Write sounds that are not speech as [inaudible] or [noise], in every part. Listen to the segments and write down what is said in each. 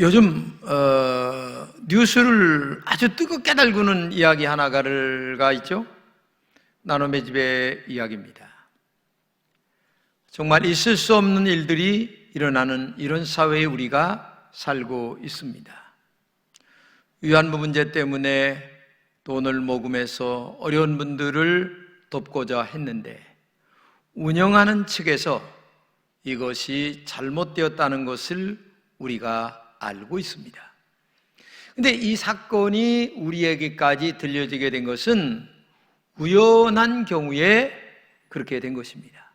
요즘 어, 뉴스를 아주 뜨겁게 달구는 이야기 하나가 있죠. 나눔의 집의 이야기입니다. 정말 있을 수 없는 일들이 일어나는 이런 사회에 우리가 살고 있습니다. 위안부 문제 때문에 돈을 모금해서 어려운 분들을 돕고자 했는데 운영하는 측에서 이것이 잘못되었다는 것을 우리가 알고 있습니다. 근데 이 사건이 우리에게까지 들려지게 된 것은 우연한 경우에 그렇게 된 것입니다.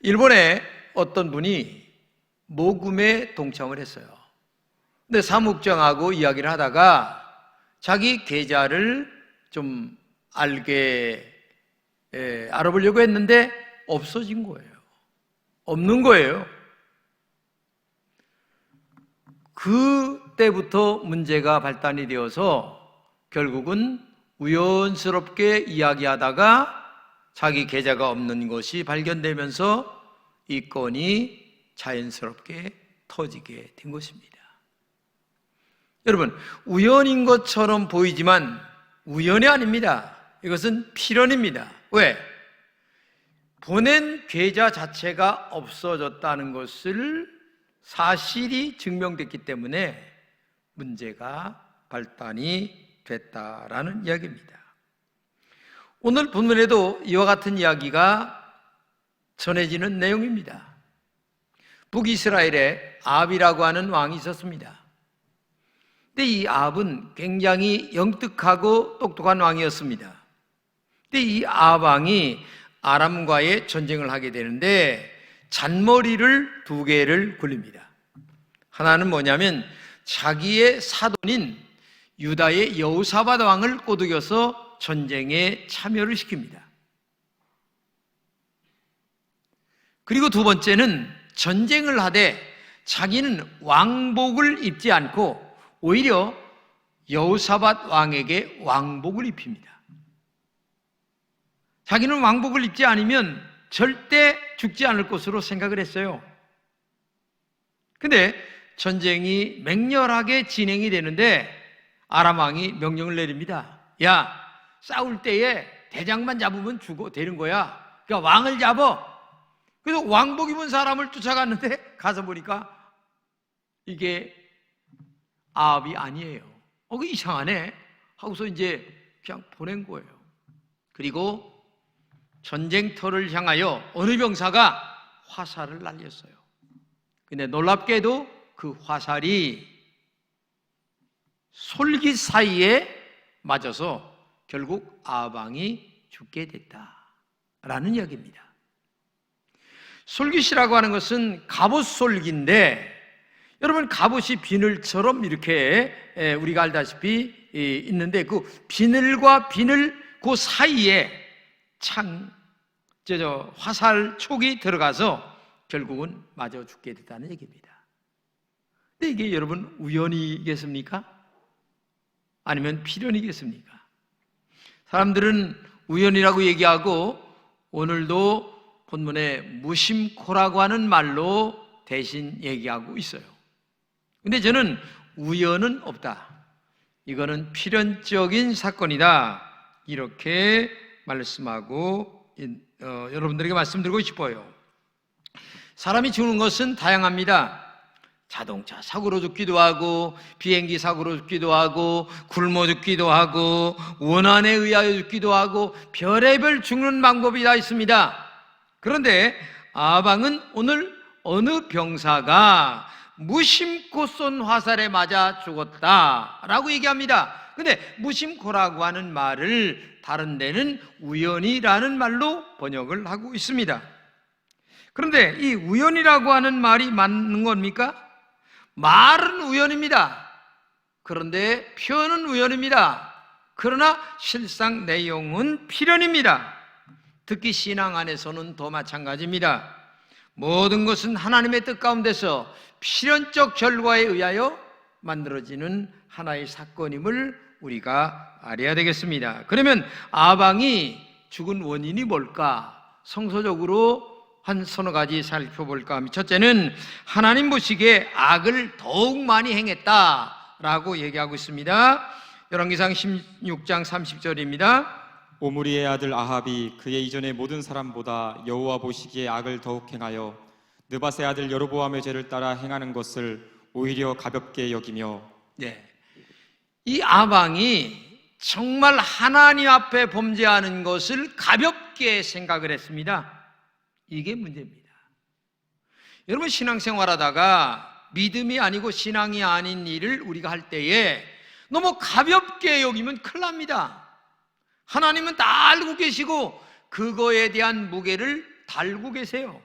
일본의 어떤 분이 모금에 동참을 했어요. 근데 사무국장하고 이야기를 하다가 자기 계좌를 좀 알게 에, 알아보려고 했는데 없어진 거예요. 없는 거예요. 그때부터 문제가 발단이 되어서 결국은 우연스럽게 이야기하다가 자기 계좌가 없는 것이 발견되면서 이 건이 자연스럽게 터지게 된 것입니다. 여러분, 우연인 것처럼 보이지만 우연이 아닙니다. 이것은 필연입니다. 왜? 보낸 계좌 자체가 없어졌다는 것을 사실이 증명됐기 때문에 문제가 발단이 됐다라는 이야기입니다. 오늘 본문에도 이와 같은 이야기가 전해지는 내용입니다. 북이스라엘에 아비라고 하는 왕이 있었습니다. 근데 이 아합은 굉장히 영특하고 똑똑한 왕이었습니다. 근데 이 아합왕이 아람과의 전쟁을 하게 되는데 잔머리를 두 개를 굴립니다. 하나는 뭐냐면 자기의 사돈인 유다의 여우사밧 왕을 꼬드겨서 전쟁에 참여를 시킵니다. 그리고 두 번째는 전쟁을 하되 자기는 왕복을 입지 않고 오히려 여우사밧 왕에게 왕복을 입힙니다. 자기는 왕복을 입지 않으면 절대 죽지 않을 것으로 생각을 했어요. 근데 전쟁이 맹렬하게 진행이 되는데 아람 왕이 명령을 내립니다. 야, 싸울 때에 대장만 잡으면 죽어 되는 거야. 그러니까 왕을 잡아. 그래서 왕복 입은 사람을 쫓아갔는데 [laughs] 가서 보니까 이게 아합이 아니에요. 어, 그 이상하네. 하고서 이제 그냥 보낸 거예요. 그리고 전쟁터를 향하여 어느 병사가 화살을 날렸어요. 근데 놀랍게도 그 화살이 솔깃 사이에 맞아서 결국 아방이 죽게 됐다라는 이야기입니다. 솔깃이라고 하는 것은 갑옷 솔기인데 여러분 갑옷이 비늘처럼 이렇게 우리가 알다시피 있는데 그 비늘과 비늘 그 사이에 창, 저, 저 화살 촉이 들어가서 결국은 맞아 죽게 됐다는 얘기입니다. 근데 이게 여러분 우연이겠습니까? 아니면 필연이겠습니까? 사람들은 우연이라고 얘기하고 오늘도 본문에 무심코라고 하는 말로 대신 얘기하고 있어요. 근데 저는 우연은 없다. 이거는 필연적인 사건이다. 이렇게 말씀하고 어, 여러분들에게 말씀드리고 싶어요. 사람이 죽는 것은 다양합니다. 자동차 사고로 죽기도 하고 비행기 사고로 죽기도 하고 굶어 죽기도 하고 원한에 의하여 죽기도 하고 별의별 죽는 방법이 다 있습니다. 그런데 아방은 오늘 어느 병사가 무심코 쏜 화살에 맞아 죽었다라고 얘기합니다. 근데 무심코라고 하는 말을 다른 데는 우연이라는 말로 번역을 하고 있습니다. 그런데 이 우연이라고 하는 말이 맞는 겁니까? 말은 우연입니다. 그런데 표현은 우연입니다. 그러나 실상 내용은 필연입니다. 특히 신앙 안에서는 더 마찬가지입니다. 모든 것은 하나님의 뜻 가운데서 필연적 결과에 의하여 만들어지는 하나의 사건임을 우리가 알아야 되겠습니다. 그러면 아방이 죽은 원인이 뭘까? 성서적으로 한 서너 가지 살펴볼까 합니다. 첫째는 하나님 보시기에 악을 더욱 많이 행했다라고 얘기하고 있습니다. 열왕기상 16장 30절입니다. 오므리의 아들 아합이 그의 이전의 모든 사람보다 여호와 보시기에 악을 더욱 행하여 느바세 아들 여로보암의 죄를 따라 행하는 것을 오히려 가볍게 여기며 네. 이 아방이 정말 하나님 앞에 범죄하는 것을 가볍게 생각을 했습니다. 이게 문제입니다. 여러분 신앙생활 하다가 믿음이 아니고 신앙이 아닌 일을 우리가 할 때에 너무 가볍게 여기면 큰일 납니다. 하나님은 다 알고 계시고 그거에 대한 무게를 달고 계세요.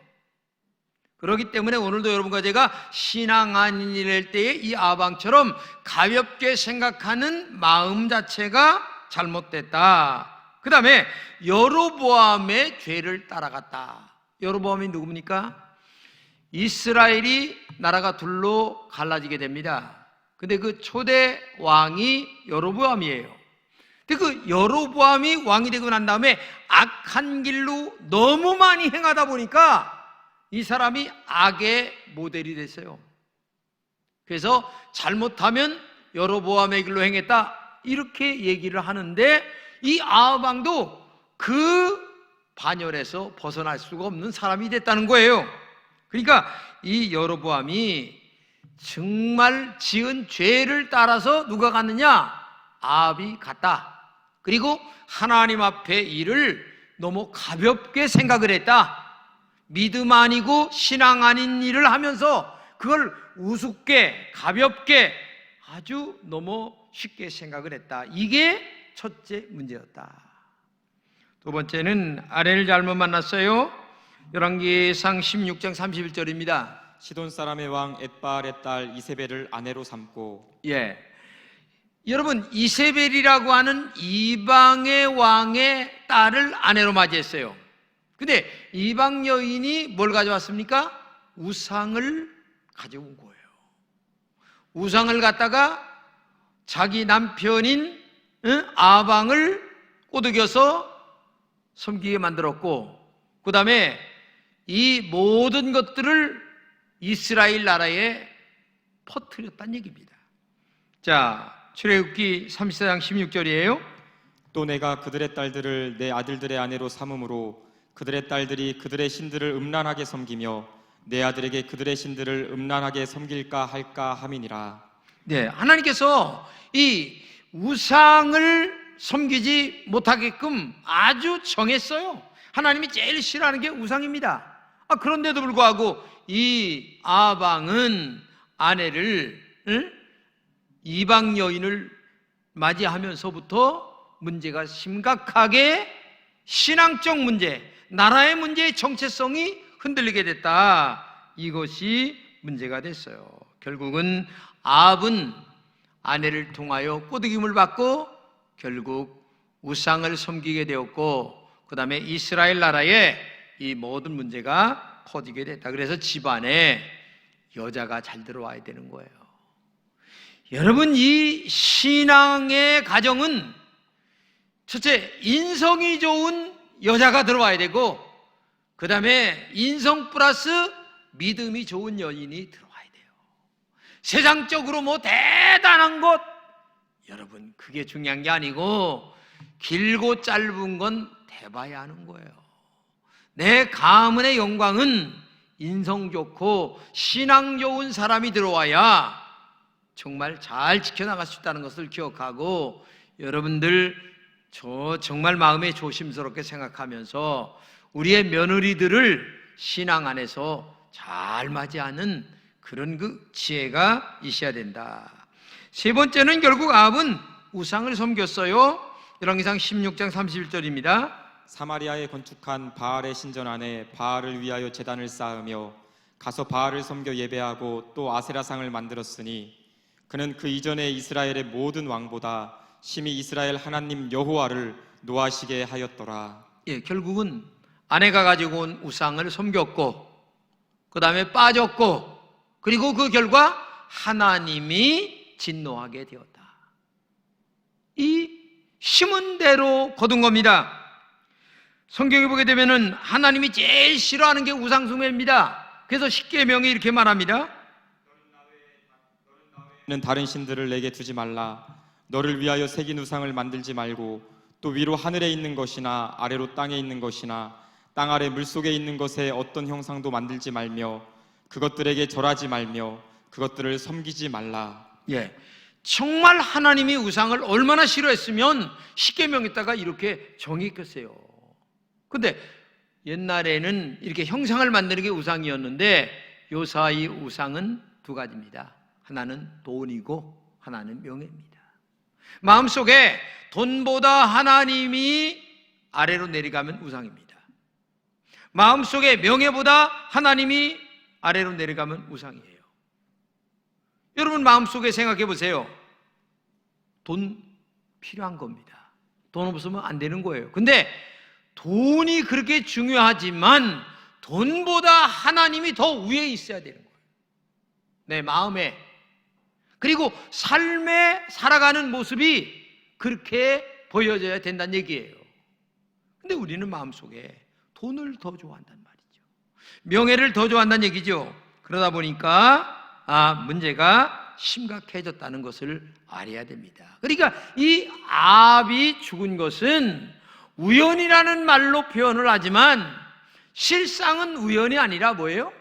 그렇기 때문에 오늘도 여러분과 제가 신앙 아닌 할 때에 이 아방처럼 가볍게 생각하는 마음 자체가 잘못됐다. 그 다음에 여로보암의 죄를 따라갔다. 여로보암이 누굽니까? 이스라엘이 나라가 둘로 갈라지게 됩니다. 근데 그 초대 왕이 여로보암이에요. 근데 그 여로보암이 왕이 되고 난 다음에 악한 길로 너무 많이 행하다 보니까 이 사람이 악의 모델이 됐어요. 그래서 잘못하면 여로보암의 길로 행했다 이렇게 얘기를 하는데 이 아합왕도 그 반열에서 벗어날 수가 없는 사람이 됐다는 거예요. 그러니까 이 여로보암이 정말 지은 죄를 따라서 누가 갔느냐? 아합이 갔다. 그리고 하나님 앞에 일을 너무 가볍게 생각을 했다. 믿음 아니고 신앙 아닌 일을 하면서 그걸 우습게 가볍게 아주 너무 쉽게 생각을 했다. 이게 첫째 문제였다. 두 번째는 아내를 잘못 만났어요. 열왕기상 16장 31절입니다. 시돈 사람의 왕 엣바알의 딸 이세벨을 아내로 삼고 예. 여러분 이세벨이라고 하는 이방의 왕의 딸을 아내로 맞이했어요. 근데 이방 여인이 뭘 가져왔습니까? 우상을 가져온 거예요. 우상을 갖다가 자기 남편인 응? 아방을 꼬드겨서 섬기게 만들었고, 그 다음에 이 모든 것들을 이스라엘 나라에 퍼뜨렸다는 얘기입니다. 자, 출애굽기 34장 16절이에요. 또 내가 그들의 딸들을 내 아들들의 아내로 삼음으로 그들의 딸들이 그들의 신들을 음란하게 섬기며 내 아들에게 그들의 신들을 음란하게 섬길까 할까 함이니라 네, 하나님께서 이 우상을 섬기지 못하게끔 아주 정했어요. 하나님이 제일 싫어하는 게 우상입니다. 아, 그런데도 불구하고 이 아방은 아내를 응? 이방 여인을 맞이하면서부터 문제가 심각하게 신앙적 문제, 나라의 문제의 정체성이 흔들리게 됐다. 이것이 문제가 됐어요. 결국은 아합은 아내를 통하여 꼬드김을 받고 결국 우상을 섬기게 되었고 그 다음에 이스라엘 나라에 이 모든 문제가 퍼지게 됐다. 그래서 집안에 여자가 잘 들어와야 되는 거예요. 여러분 이 신앙의 가정은 첫째 인성이 좋은 여자가 들어와야 되고 그 다음에 인성 플러스 믿음이 좋은 여인이 들어와야 돼요. 세상적으로 뭐 대단한 것 여러분 그게 중요한 게 아니고 길고 짧은 건 대봐야 하는 거예요. 내 가문의 영광은 인성 좋고 신앙 좋은 사람이 들어와야 정말 잘 지켜나갈 수 있다는 것을 기억하고 여러분들 저 정말 마음에 조심스럽게 생각하면서 우리의 며느리들을 신앙 안에서 잘 맞이하는 그런 그 지혜가 있어야 된다. 세 번째는 결국 아합은 우상을 섬겼어요. 열왕기상 16장 31절입니다. 사마리아에 건축한 바알의 신전 안에 바알을 위하여 제단을 쌓으며 가서 바알을 섬겨 예배하고 또 아세라상을 만들었으니 그는 그 이전에 이스라엘의 모든 왕보다 심히 이스라엘 하나님 여호와를 노하시게 하였더라. 예, 결국은 아내가 가지고 온 우상을 섬겼고, 그 다음에 빠졌고, 그리고 그 결과 하나님이 진노하게 되었다. 이 심은 대로 거둔 겁니다. 성경에 보게 되면은 하나님이 제일 싫어하는 게 우상숭배입니다. 그래서 십계명이 이렇게 말합니다. 는 다른 신들을 내게 두지 말라. 너를 위하여 새긴 우상을 만들지 말고 또 위로 하늘에 있는 것이나 아래로 땅에 있는 것이나 땅 아래 물 속에 있는 것에 어떤 형상도 만들지 말며 그것들에게 절하지 말며 그것들을 섬기지 말라. 예. 정말 하나님이 우상을 얼마나 싫어했으면 십계명에다가 이렇게 정의했겠어요. 근데 옛날에는 이렇게 형상을 만드는 게 우상이었는데 요 사이 우상은 두 가지입니다. 하나는 돈이고 하나는 명예입니다. 마음속에 돈보다 하나님이 아래로 내려가면 우상입니다. 마음속에 명예보다 하나님이 아래로 내려가면 우상이에요. 여러분 마음속에 생각해 보세요. 돈 필요한 겁니다. 돈 없으면 안 되는 거예요. 근데 돈이 그렇게 중요하지만 돈보다 하나님이 더 위에 있어야 되는 거예요. 내 마음에. 그리고 삶에 살아가는 모습이 그렇게 보여져야 된다는 얘기예요. 근데 우리는 마음속에 돈을 더 좋아한단 말이죠. 명예를 더 좋아한다는 얘기죠. 그러다 보니까 아, 문제가 심각해졌다는 것을 알아야 됩니다. 그러니까 이 아합이 죽은 것은 우연이라는 말로 표현을 하지만 실상은 우연이 아니라 뭐예요?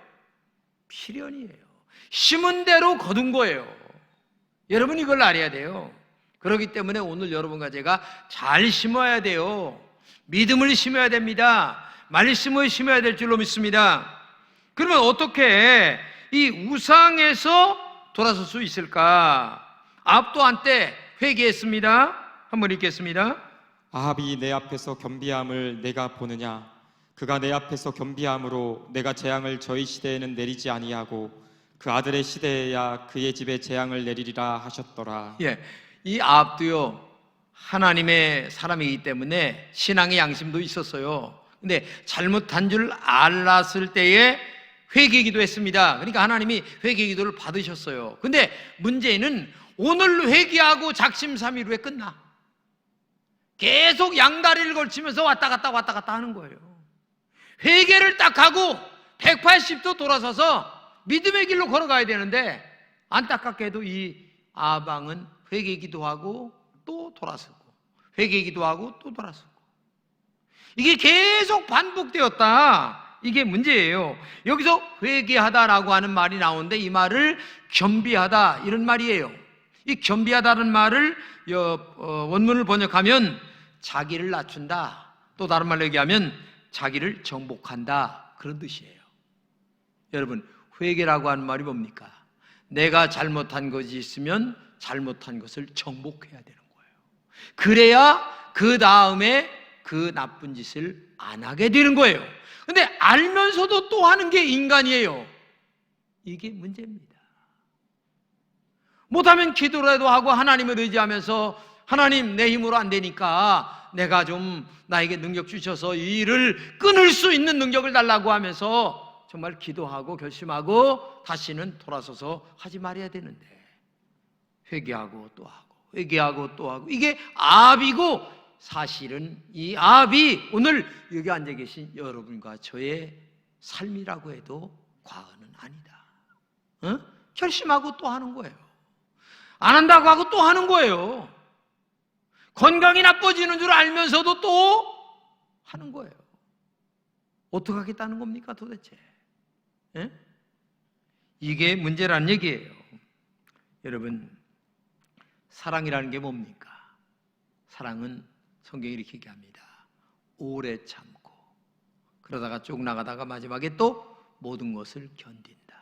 필연이에요. 심은 대로 거둔 거예요. 여러분 이걸 알아야 돼요. 그렇기 때문에 오늘 여러분과 제가 잘 심어야 돼요. 믿음을 심어야 됩니다. 말씀을 심어야 될 줄로 믿습니다. 그러면 어떻게 이 우상에서 돌아설 수 있을까? 앞도 한때 회개했습니다. 한번 읽겠습니다. 아합이 내 앞에서 겸비함을 내가 보느냐 그가 내 앞에서 겸비함으로 내가 재앙을 저희 시대에는 내리지 아니하고 그 아들의 시대에야 그의 집에 재앙을 내리리라 하셨더라 예, 이 아합도요 하나님의 사람이기 때문에 신앙의 양심도 있었어요. 근데 잘못한 줄 알았을 때에 회개 기도 했습니다. 그러니까 하나님이 회개 기도를 받으셨어요. 근데 문제는 오늘 회개하고 작심삼일 후에 끝나. 계속 양다리를 걸치면서 왔다 갔다 왔다 갔다 하는 거예요. 회개를 딱 하고 180도 돌아서서 믿음의 길로 걸어가야 되는데 안타깝게도 이 아방은 회개 기도 하고 또 돌아서고 회개 기도 하고 또 돌아서고 이게 계속 반복되었다. 이게 문제예요. 여기서 회개하다라고 하는 말이 나오는데 이 말을 겸비하다 이런 말이에요. 이 겸비하다는 말을 여- 어, 원문을 번역하면 자기를 낮춘다. 또 다른 말로 얘기하면 자기를 정복한다. 그런 뜻이에요. 여러분, 회개라고 하는 말이 뭡니까? 내가 잘못한 것이 있으면 잘못한 것을 정복해야 되는 거예요. 그래야 그 다음에 그 나쁜 짓을 안 하게 되는 거예요. 근데 알면서도 또 하는 게 인간이에요. 이게 문제입니다. 못하면 기도라도 하고 하나님을 의지하면서 하나님 내 힘으로 안 되니까 내가 좀 나에게 능력 주셔서 이 일을 끊을 수 있는 능력을 달라고 하면서 정말 기도하고 결심하고 다시는 돌아서서 하지 말아야 되는데 회개하고 또 하고 회개하고 또 하고 이게 압이고 사실은 이 압이 오늘 여기 앉아 계신 여러분과 저의 삶이라고 해도 과언은 아니다. 어? 결심하고 또 하는 거예요. 안 한다고 하고 또 하는 거예요. 건강이 나빠지는 줄 알면서도 또 하는 거예요. 어떻게 하겠다는 겁니까 도대체? 예? 이게 문제라는 얘기예요. 여러분, 사랑이라는 게 뭡니까? 사랑은 성경이 이렇게 얘기합니다. 오래 참고, 그러다가 쭉 나가다가 마지막에 또 모든 것을 견딘다.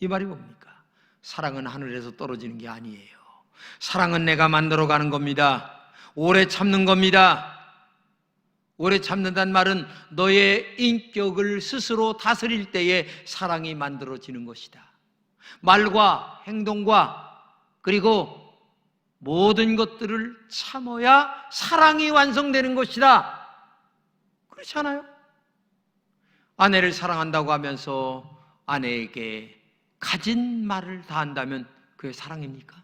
이 말이 뭡니까? 사랑은 하늘에서 떨어지는 게 아니에요. 사랑은 내가 만들어 가는 겁니다. 오래 참는 겁니다. 오래 참는다는 말은 너의 인격을 스스로 다스릴 때에 사랑이 만들어지는 것이다. 말과 행동과 그리고 모든 것들을 참아야 사랑이 완성되는 것이다. 그렇잖아요? 아내를 사랑한다고 하면서 아내에게 가진 말을 다 한다면 그게 사랑입니까?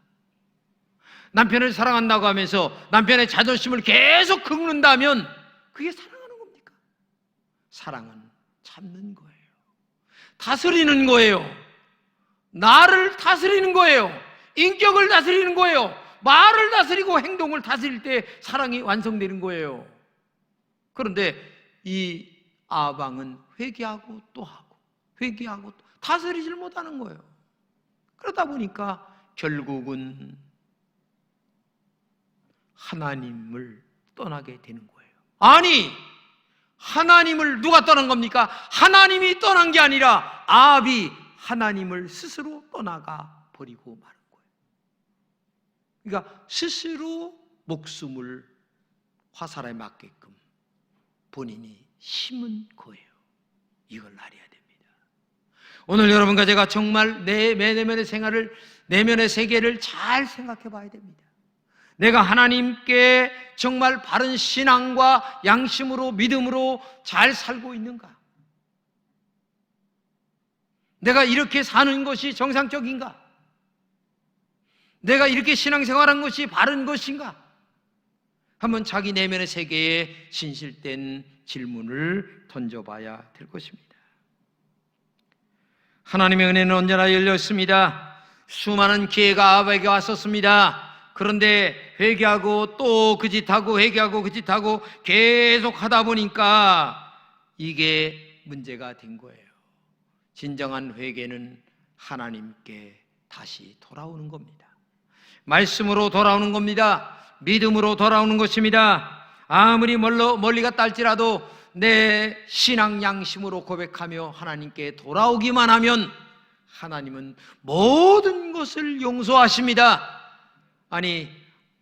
남편을 사랑한다고 하면서 남편의 자존심을 계속 긁는다면 그게 사랑하는 사랑은 참는 거예요. 다스리는 거예요. 나를 다스리는 거예요. 인격을 다스리는 거예요. 말을 다스리고 행동을 다스릴 때 사랑이 완성되는 거예요. 그런데 이 아방은 회개하고 또 하고 회개하고 또 다스리질 못하는 거예요. 그러다 보니까 결국은 하나님을 떠나게 되는 거예요. 아니, 하나님을 누가 떠난 겁니까? 하나님이 떠난 게 아니라 아합이 하나님을 스스로 떠나가 버리고 마는 거예요. 그러니까 스스로 목숨을 화살에 맞게끔 본인이 심은 거예요. 이걸 알아야 됩니다. 오늘 여러분과 제가 정말 내 내면의 생활을 내면의 세계를 잘 생각해 봐야 됩니다. 내가 하나님께 정말 바른 신앙과 양심으로 믿음으로 잘 살고 있는가? 내가 이렇게 사는 것이 정상적인가? 내가 이렇게 신앙생활한 것이 바른 것인가? 한번 자기 내면의 세계에 진실된 질문을 던져봐야 될 것입니다. 하나님의 은혜는 언제나 열려 있습니다. 수많은 기회가 아버에게 왔었습니다. 그런데 회개하고 또 그 짓하고 회개하고 그 짓하고 계속 하다 보니까 이게 문제가 된 거예요. 진정한 회개는 하나님께 다시 돌아오는 겁니다. 말씀으로 돌아오는 겁니다. 믿음으로 돌아오는 것입니다. 아무리 멀로, 멀리 갔다 할지라도 내 신앙 양심으로 고백하며 하나님께 돌아오기만 하면 하나님은 모든 것을 용서하십니다. 아니,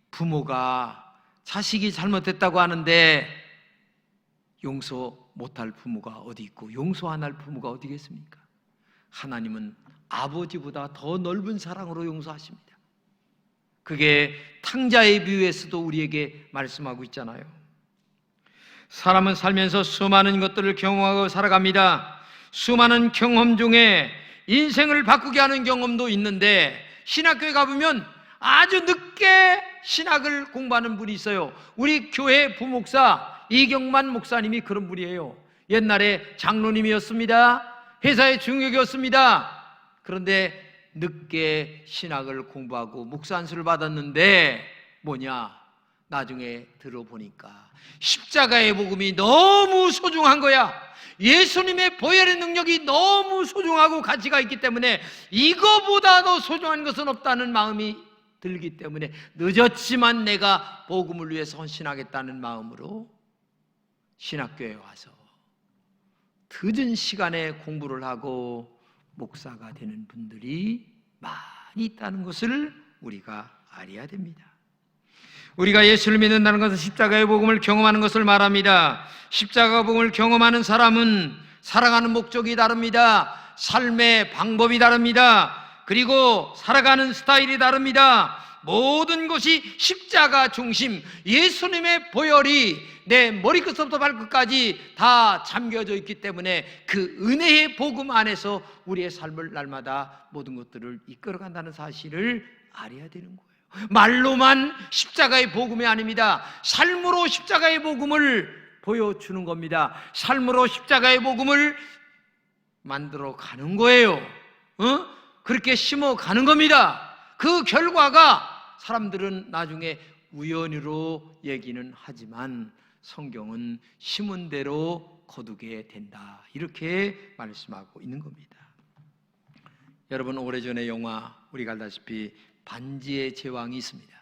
부모가 자식이 잘못했다고 하는데 용서 못할 부모가 어디 있고 용서 안 할 부모가 어디겠습니까? 하나님은 아버지보다 더 넓은 사랑으로 용서하십니다. 그게 탕자의 비유에서도 우리에게 말씀하고 있잖아요. 사람은 살면서 수많은 것들을 경험하고 살아갑니다. 수많은 경험 중에 인생을 바꾸게 하는 경험도 있는데 신학교에 가보면 아주 늦게 신학을 공부하는 분이 있어요. 우리 교회 부목사 이경만 목사님이 그런 분이에요. 옛날에 장로님이었습니다. 회사의 중역이었습니다. 그런데 늦게 신학을 공부하고 목사 안수를 받았는데 뭐냐? 나중에 들어보니까 십자가의 복음이 너무 소중한 거야. 예수님의 보혈의 능력이 너무 소중하고 가치가 있기 때문에 이거보다 더 소중한 것은 없다는 마음이 들기 때문에 늦었지만 내가 복음을 위해서 헌신하겠다는 마음으로 신학교에 와서 늦은 시간에 공부를 하고 목사가 되는 분들이 많이 있다는 것을 우리가 알아야 됩니다. 우리가 예수를 믿는다는 것은 십자가의 복음을 경험하는 것을 말합니다. 십자가 복음을 경험하는 사람은 살아가는 목적이 다릅니다. 삶의 방법이 다릅니다. 그리고 살아가는 스타일이 다릅니다. 모든 것이 십자가 중심, 예수님의 보혈이 내 머리끝부터 발끝까지 다 잠겨져 있기 때문에 그 은혜의 복음 안에서 우리의 삶을 날마다 모든 것들을 이끌어간다는 사실을 알아야 되는 거예요. 말로만 십자가의 복음이 아닙니다. 삶으로 십자가의 복음을 보여주는 겁니다. 삶으로 십자가의 복음을 만들어 가는 거예요. 어? 그렇게 심어 가는 겁니다. 그 결과가 사람들은 나중에 우연히로 얘기는 하지만 성경은 심은 대로 거두게 된다. 이렇게 말씀하고 있는 겁니다. 여러분 오래전에 영화 우리가 알다시피 반지의 제왕이 있습니다.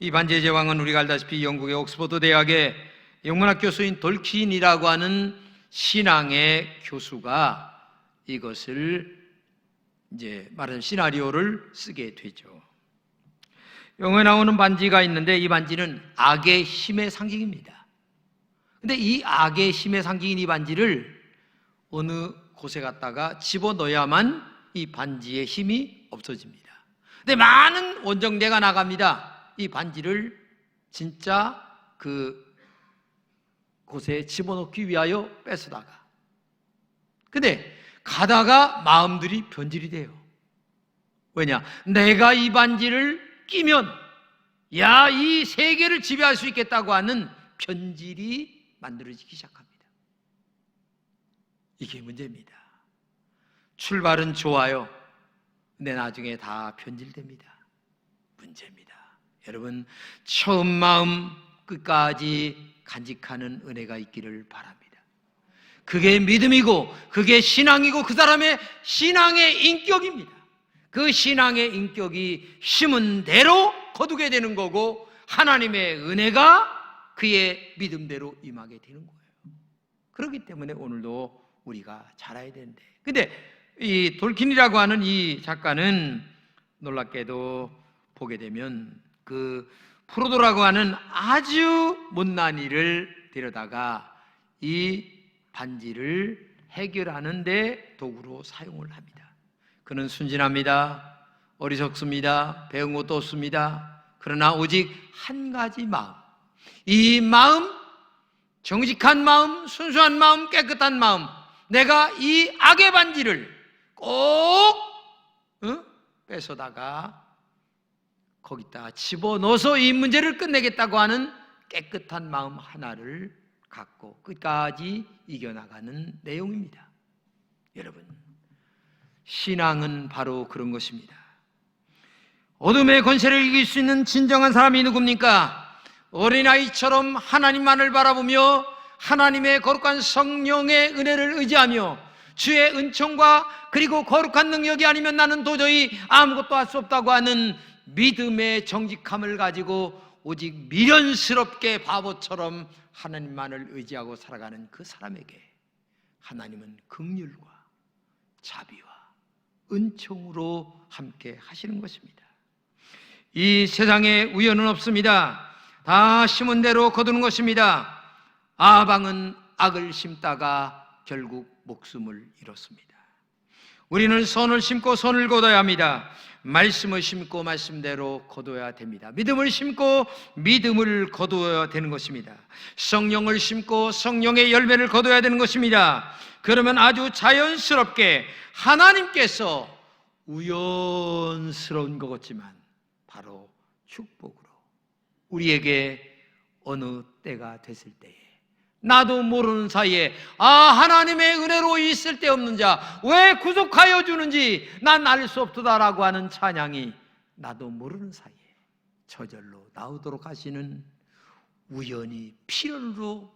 이 반지의 제왕은 우리가 알다시피 영국의 옥스퍼드 대학의 영문학 교수인 돌킨이라고 하는 신앙의 교수가 이것을 이제 말하는 시나리오를 쓰게 되죠. 영어에 나오는 반지가 있는데 이 반지는 악의 힘의 상징입니다. 근데 이 악의 힘의 상징인 이 반지를 어느 곳에 갔다가 집어 넣어야만 이 반지의 힘이 없어집니다. 근데 많은 원정대가 나갑니다. 이 반지를 진짜 그 곳에 집어넣기 위하여 뺏어다가. 근데 가다가 마음들이 변질이 돼요. 왜냐? 내가 이 반지를 끼면 야, 이 세계를 지배할 수 있겠다고 하는 변질이 만들어지기 시작합니다. 이게 문제입니다. 출발은 좋아요. 근데 나중에 다 변질됩니다. 문제입니다. 여러분, 처음 마음 끝까지 간직하는 은혜가 있기를 바랍니다. 그게 믿음이고, 그게 신앙이고, 그 사람의 신앙의 인격입니다. 그 신앙의 인격이 심은 대로 거두게 되는 거고, 하나님의 은혜가 그의 믿음대로 임하게 되는 거예요. 그렇기 때문에 오늘도 우리가 잘해야 되는데. 근데 이 돌킨이라고 하는 이 작가는 놀랍게도 보게 되면 그 프로도라고 하는 아주 못난 일을 데려다가 이 반지를 해결하는데 도구로 사용을 합니다. 그는 순진합니다. 어리석습니다. 배운 것도 없습니다. 그러나 오직 한 가지 마음. 이 마음, 정직한 마음, 순수한 마음, 깨끗한 마음. 내가 이 악의 반지를 꼭 어? 뺏어다가 거기다 집어넣어서 이 문제를 끝내겠다고 하는 깨끗한 마음 하나를 갖고 끝까지 이겨나가는 내용입니다. 여러분, 신앙은 바로 그런 것입니다. 어둠의 권세를 이길 수 있는 진정한 사람이 누굽니까? 어린아이처럼 하나님만을 바라보며 하나님의 거룩한 성령의 은혜를 의지하며 주의 은총과 그리고 거룩한 능력이 아니면 나는 도저히 아무것도 할 수 없다고 하는 믿음의 정직함을 가지고 오직 미련스럽게 바보처럼 하나님만을 의지하고 살아가는 그 사람에게 하나님은 긍휼과 자비와 은총으로 함께 하시는 것입니다. 이 세상에 우연은 없습니다. 다 심은 대로 거두는 것입니다. 아방은 악을 심다가 결국 목숨을 잃었습니다. 우리는 선을 심고 선을 거둬야 합니다. 말씀을 심고 말씀대로 거둬야 됩니다. 믿음을 심고 믿음을 거두어야 되는 것입니다. 성령을 심고 성령의 열매를 거둬야 되는 것입니다. 그러면 아주 자연스럽게 하나님께서 우연스러운 것 같지만 바로 축복으로 우리에게 어느 때가 됐을 때에 나도 모르는 사이에 아 하나님의 은혜로 있을 데 없는 자 왜 구속하여 주는지 난 알 수 없도다라고 하는 찬양이 나도 모르는 사이에 저절로 나오도록 하시는 우연히 필연으로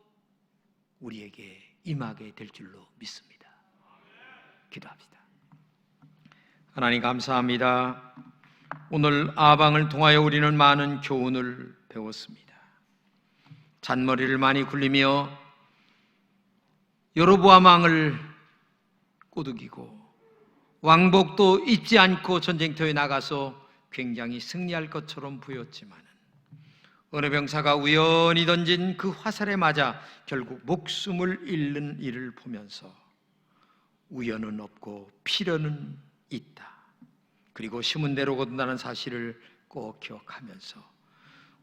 우리에게 임하게 될 줄로 믿습니다. 기도합시다. 하나님 감사합니다. 오늘 아방을 통하여 우리는 많은 교훈을 배웠습니다. 잔머리를 많이 굴리며 여로보암 왕을 꼬드기고 왕복도 입지 않고 전쟁터에 나가서 굉장히 승리할 것처럼 보였지만 어느 병사가 우연히 던진 그 화살에 맞아 결국 목숨을 잃는 일을 보면서 우연은 없고 필연은 있다. 그리고 심은 대로 거둔다는 사실을 꼭 기억하면서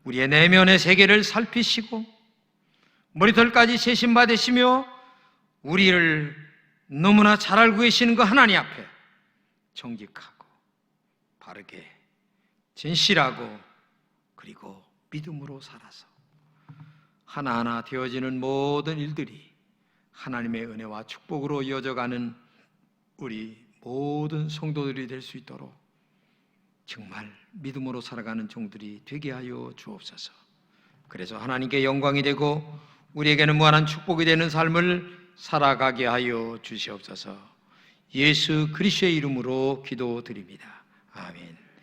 우리의 내면의 세계를 살피시고 머리털까지 세심받으시며 우리를 너무나 잘 알고 계시는 그 하나님 앞에 정직하고 바르게 진실하고 그리고 믿음으로 살아서 하나하나 되어지는 모든 일들이 하나님의 은혜와 축복으로 이어져가는 우리 모든 성도들이 될 수 있도록 정말 믿음으로 살아가는 종들이 되게 하여 주옵소서. 그래서 하나님께 영광이 되고 우리에게는 무한한 축복이 되는 삶을 살아가게 하여 주시옵소서. 예수 그리스도의 이름으로 기도드립니다. 아멘.